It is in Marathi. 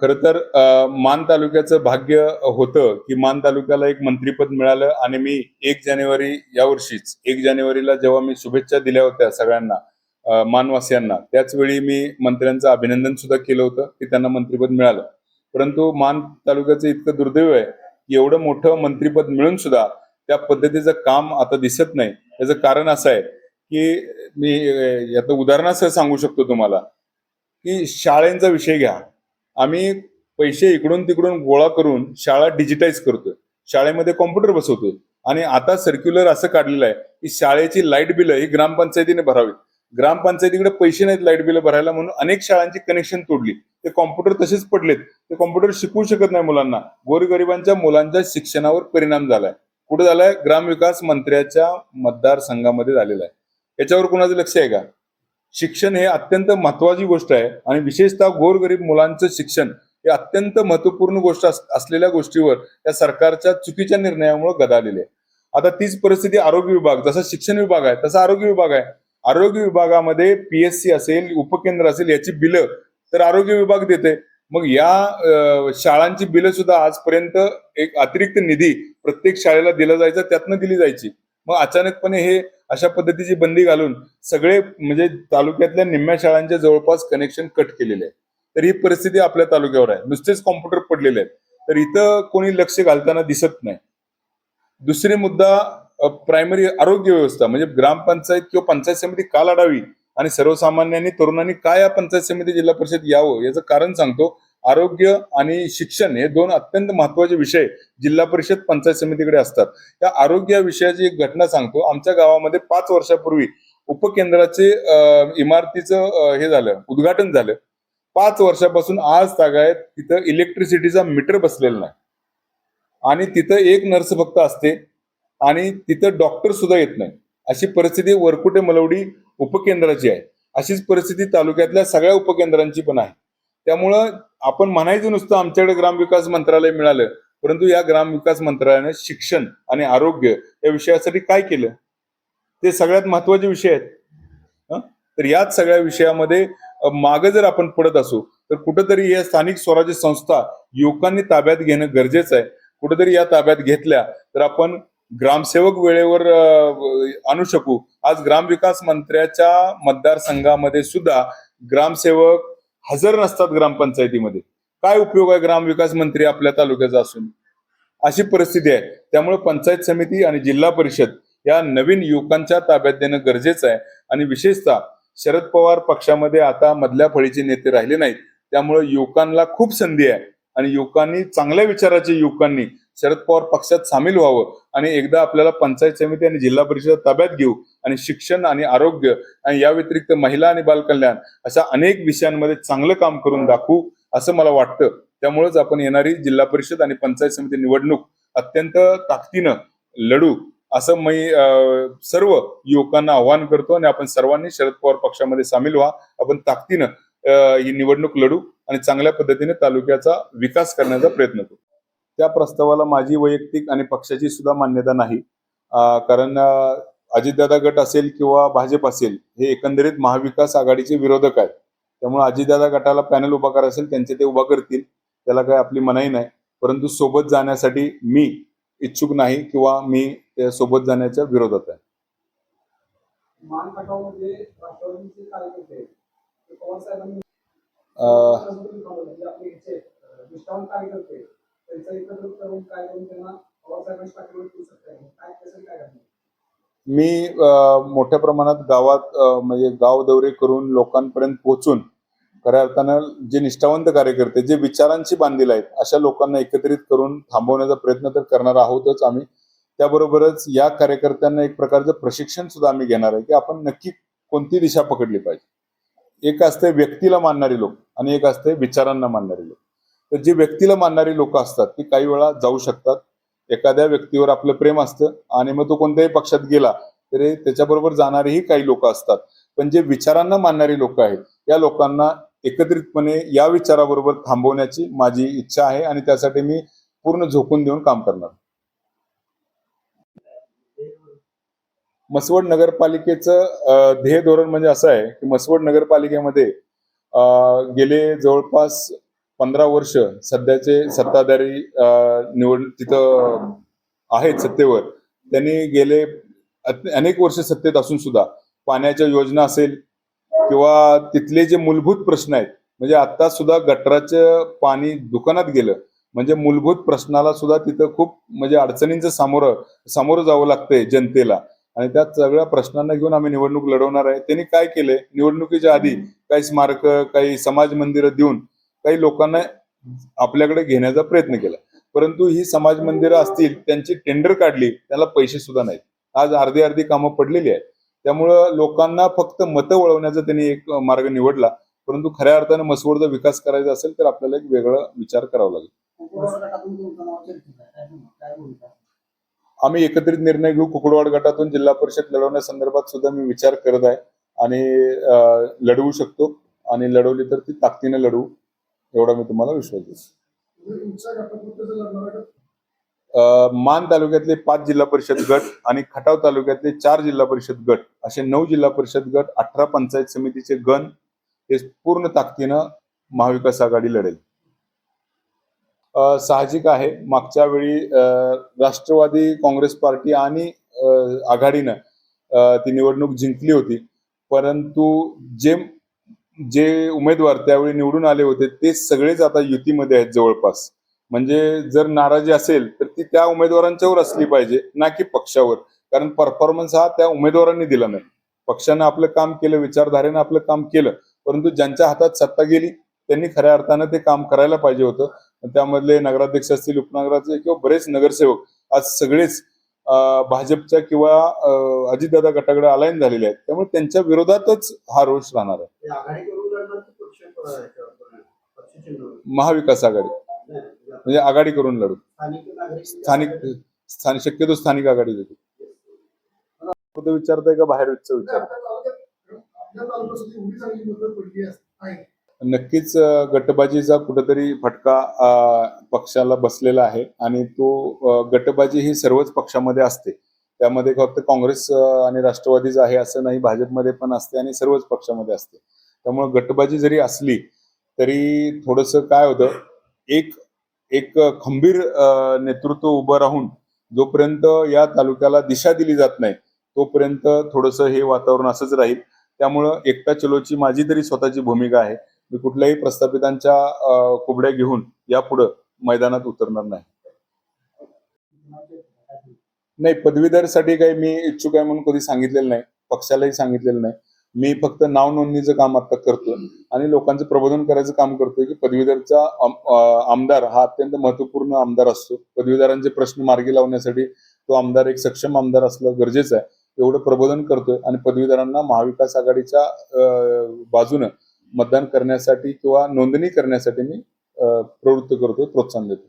खर तर मान तालुक्याचं भाग्य होतं की मान तालुक्याला एक मंत्रीपद मिळालं आणि मी एक जानेवारी या वर्षीच एक जानेवारीला जेव्हा मी शुभेच्छा दिल्या होत्या सगळ्यांना मानवासियांना त्याच वेळी मी मंत्र्यांचं अभिनंदन सुद्धा केलं होतं की त्यांना मंत्रीपद मिळालं. परंतु मान तालुक्याचं इतकं दुर्दैव आहे की एवढं मोठं मंत्रीपद मिळून सुद्धा त्या पद्धतीचं काम आता दिसत नाही. याचं कारण असं आहे की मी याचं उदाहरणासह सांगू शकतो तुम्हाला की शाळेंचा विषय घ्या. आम्ही पैसे इकडून तिकडून गोळा करून शाळा डिजिटाईज करतोय. शाळेमध्ये कॉम्प्युटर बसवतोय. आणि आता सर्क्युलर असं काढलेलं आहे की शाळेची लाइट बिलं ही ग्रामपंचायतीने भरावीत ग्रामपंचायतीकडे पैसे नाहीत लाइट बिलं भरायला म्हणून अनेक शाळांची कनेक्शन तोडली. ते कॉम्प्युटर तसेच पडलेत. ते कॉम्प्युटर शिकवू शकत नाही मुलांना. गोरगरिबांच्या मुलांच्या शिक्षणावर परिणाम झालाय. कुठे झालाय? ग्रामविकास मंत्र्याच्या मतदारसंघामध्ये झालेला आहे. याच्यावर कुणाचं लक्ष आहे का? शिक्षण हे अत्यंत महत्वाची गोष्ट आहे आणि विशेषतः गोरगरीब मुलांचं शिक्षण हे अत्यंत महत्त्वपूर्ण गोष्ट असलेल्या गोष्टीवर या सरकारच्या चुकीच्या निर्णयामुळे गदालेली. आहे आता तीच परिस्थिती आरोग्य विभाग जसा शिक्षण विभाग आहे तसा आरोग्य विभाग आहे. आरोग्य विभागामध्ये पीएससी असेल उपकेंद्र असेल याची बिलं तर आरोग्य विभाग देते. मग या शाळांची बिलं सुद्धा आजपर्यंत एक अतिरिक्त निधी प्रत्येक शाळेला दिला जायचा त्यातनं दिली जायची. मग अचानकपणे हे अशा पद्धतीची बंदी घालून सगळे म्हणजे तालुक्यातल्या निम्म्या शाळांच्या जवळपास कनेक्शन कट केलेले आहे तर ही परिस्थिती आपल्या तालुक्यावर आहे. नुसतेच कॉम्प्युटर पडलेले आहेत. तर इथं कोणी लक्ष घालताना दिसत नाही. दुसरे मुद्दा प्रायमरी आरोग्य व्यवस्था म्हणजे ग्रामपंचायत किंवा पंचायत समिती का लढावी आणि सर्वसामान्यांनी तरुणांनी काय या पंचायत समिती जिल्हा परिषद यावं याचं कारण सांगतो. आरोग्य आणि शिक्षण हे दोन अत्यंत महत्त्वाचे विषय जिल्हा परिषद पंचायत समितीकडे असतात. त्या आरोग्य या विषयाची एक घटना सांगतो. आमच्या गावामध्ये पाच वर्षापूर्वी उपकेंद्राचे इमारतीचं हे झालं उद्घाटन झालं. पाच वर्षापासून आज तागायत तिथं इलेक्ट्रिसिटीचा मीटर बसलेला नाही. आणि तिथं एक नर्स फक्त असते आणि तिथं डॉक्टर सुद्धा येत नाही. अशी परिस्थिती वरकुटे मलवडी उपकेंद्राची आहे. अशीच परिस्थिती तालुक्यातल्या सगळ्या उपकेंद्रांची पण आहे. त्यामुळं आपण म्हणायचं नुसतं आमच्याकडे ग्रामविकास मंत्रालय मिळालं परंतु या ग्रामविकास मंत्रालयाने शिक्षण आणि आरोग्य या विषयासाठी काय केलं? ते सगळ्यात महत्त्वाचे विषय आहेत. तर याच सगळ्या विषयामध्ये मागे जर आपण पडत असू तर कुठंतरी या स्थानिक स्वराज्य संस्था युवकांनी ताब्यात घेणं गरजेचं आहे. कुठेतरी या ताब्यात घेतल्या तर आपण ग्रामसेवक वेळेवर आणू शकू. आज ग्रामविकास मंत्र्याच्या मतदारसंघामध्ये सुद्धा ग्रामसेवक हजर नसतात ग्रामपंचायतीमध्ये. काय उपयोग आहे ग्रामविकास मंत्री आपल्या तालुक्याचा असून? अशी परिस्थिती आहे. त्यामुळे पंचायत समिती आणि जिल्हा परिषद या नवीन युवकांच्या ताब्यात देणं गरजेचं आहे. आणि विशेषतः शरद पवार पक्षामध्ये आता मधल्या फळीचे नेते राहिले नाहीत. त्यामुळे युवकांना खूप संधी आहे. आणि युवकांनी चांगल्या विचाराचे युवकांनी शरद पवार पक्षात सामील व्हावं आणि एकदा आपल्याला पंचायत समिती आणि जिल्हा परिषद ताब्यात घेऊ आणि शिक्षण आणि आरोग्य आणि या व्यतिरिक्त महिला आणि बालकल्याण अशा अनेक विषयांमध्ये चांगलं काम करून दाखवू असं मला वाटतं. त्यामुळेच आपण येणारी जिल्हा परिषद आणि पंचायत समिती निवडणूक अत्यंत ताकदीनं लढू असं मी अं, सर्व युवकांना आव्हान करतो आणि आपण सर्वांनी शरद पवार पक्षामध्ये सामील व्हा. आपण ताकदीनं ही निवडणूक लढू आणि चांगल्या पद्धतीने तालुक्याचा विकास करण्याचा प्रयत्न करू. त्या प्रस्तावाला माझी वैयक्तिक आणि पक्षाची सुद्धा मान्यता नाही. कारण अजितदादा गट असेल किंवा भाजप असेल हे एकंदरीत महाविकास आघाडीचे विरोधक आहेत. त्यामुळे अजितदादा गटाला पॅनल उभा करायला असेल त्यांचे ते उभा करतील. त्याला काय आपली मनाई नाही. परंतु सोबत जाण्यासाठी मी इच्छुक नाही किंवा मी त्या सोबत जाण्याच्या विरोधात आहे. राष्ट्रवादीचे एकत्र करून काय करून त्यांना पाठीवर ठेवू शकता काय काय करणार मी अं, मोठ्या प्रमाणात गावात म्हणजे गाव दौरे करून लोकांपर्यंत पोहोचून खऱ्या अर्थानं जे निष्ठावंत कार्यकर्ते जे विचारांशी बांधील आहेत अशा लोकांना एकत्रित करून थांबवण्याचा प्रयत्न तर करणार आहोतच आम्ही. त्याबरोबरच या कार्यकर्त्यांना एक प्रकारचं प्रशिक्षण सुद्धा आम्ही घेणार आहे की आपण नक्की कोणती दिशा पकडली पाहिजे. एक असते व्यक्तीला मानणारी लोक आणि एक असते विचारांना मानणारी लोक. तर जे व्यक्तीला मानणारी लोक असतात ती काही वेळा जाऊ शकतात. एखाद्या व्यक्तीवर आपलं प्रेम असतं आणि मग तो कोणत्याही पक्षात गेला तरी त्याच्याबरोबर जाणारेही काही लोक असतात. पण जे विचारांना मानणारी लोक आहेत या लोकांना एकत्रितपणे या विचाराबरोबर थांबवण्याची माझी इच्छा आहे आणि त्यासाठी मी पूर्ण झोकून देऊन काम करणार. मसवड नगरपालिकेचं ध्येय धोरण म्हणजे असं आहे की मसवड नगरपालिकेमध्ये गेले जवळपास पंधरा वर्ष सध्याचे सत्ताधारी निवड तिथं आहेत सत्तेवर. त्यांनी गेले अनेक वर्ष सत्तेत असून सुद्धा पाण्याच्या योजना असेल किंवा तिथले जे मूलभूत प्रश्न आहेत म्हणजे आता सुद्धा गटराचं पाणी दुकानात गेलं म्हणजे मूलभूत प्रश्नाला सुद्धा तिथं खूप म्हणजे अडचणींचं सामोरं सामोरं जावं लागतंय जनतेला. आणि त्या सगळ्या प्रश्नांना घेऊन आम्ही निवडणूक लढवणार आहे. त्यांनी काय केलंय? निवडणुकीच्या आधी काही स्मारक काही समाज मंदिरं देऊन काही लोकांना आपल्याकडे घेण्याचा प्रयत्न केला. परंतु ही समाज मंदिरं असतील त्यांची टेंडर काढली त्याला पैसे सुद्धा नाहीत. आज अर्धी अर्धी कामं पडलेली आहेत. त्यामुळं लोकांना फक्त मतं वळवण्याचा त्यांनी एक मार्ग निवडला. परंतु खऱ्या अर्थानं मसवडचा विकास करायचा असेल तर आपल्याला एक वेगळा विचार करावा लागेल. आम्ही एकत्रित निर्णय घेऊ. कुकडवाड गटातून जिल्हा परिषद लढवण्यासंदर्भात सुद्धा मी विचार करत आहे. आणि लढवू शकतो. आणि लढवली तर ती ताकदीने लढवू. एवढा मी तुम्हाला विश्वास देतो. मान तालुक्यातले पाच जिल्हा परिषद गट आणि खटाव तालुक्यातले चार जिल्हा परिषद गट असे नऊ जिल्हा परिषद गट अठरा पंचायत समितीचे गण हे पूर्ण ताकदीनं महाविकास आघाडी लढेल. साहजिक आहे मागच्या वेळी राष्ट्रवादी काँग्रेस पार्टी आणि आघाडीनं ती निवडणूक जिंकली होती. परंतु जे जे उमेदवार त्यावेळी निवडून आले होते ते सगळेच आता युतीमध्ये आहेत जवळपास. म्हणजे जर नाराजी असेल तर ती त्या उमेदवारांच्यावर असली पाहिजे ना की पक्षावर. कारण परफॉर्मन्स हा त्या उमेदवारांनी दिला नाही. पक्षानं आपलं काम केलं विचारधारेनं आपलं काम केलं परंतु ज्यांच्या हातात सत्ता गेली त्यांनी खऱ्या अर्थानं ते काम करायला पाहिजे होतं. त्यामधले नगराध्यक्ष असतील उपनगराचे किंवा बरेच नगरसेवक आज सगळेच भाजपच्या किंवा अजितदादा गटाकडे अलाईन झालेले आहेत. त्यामुळे त्यांच्या विरोधातच हा रोष राहणार आहे. महाविकास आघाडी. म्हणजे आघाडी करून लढू. स्थानिक स्थानिक शक्यतो स्थानिक आघाडी देतो विचारताय का बाहेर विचारताय नक्कीच गटबाजीचा कुठेतरी फटका पक्षाला बसलेला आहे आणि तो गटबाजी ही सर्वच पक्षामध्ये असते. त्यामध्ये फक्त काँग्रेस आणि राष्ट्रवादीच आहे असं नाही भाजपमध्ये पण असते आणि सर्वच पक्षामध्ये असते. त्यामुळे गटबाजी जरी असली तरी थोडस काय होतं एक एक खंबीर नेतृत्व उभं राहून जोपर्यंत या तालुक्याला दिशा दिली जात नाही तोपर्यंत थोडंसं हे वातावरण असंच राहील. त्यामुळं एकटा चलोची माझी तरी स्वतःची भूमिका आहे. मी कुठल्याही प्रस्थापितांच्या कुबड्या घेऊन यापुढे मैदानात उतरणार नाही. नाही पदवीधरसाठी काही मी इच्छुक आहे म्हणून कधी सांगितलेलं नाही. पक्षालाही सांगितलेलं नाही. मी फक्त नाव नोंदणीचं काम आता करतोय आणि लोकांचं प्रबोधन करायचं काम करतोय की पदवीधरचा आमदार हा अत्यंत महत्त्वपूर्ण आमदार असतो. पदवीधरांचे प्रश्न मार्गी लावण्यासाठी तो आमदार एक सक्षम आमदार असणं गरजेचं आहे. एवढं प्रबोधन करतोय आणि पदवीधरांना महाविकास आघाडीच्या बाजूनं मतदान करण्यासाठी किंवा नोंदणी करण्यासाठी मी प्रवृत्त करतो प्रोत्साहन देतो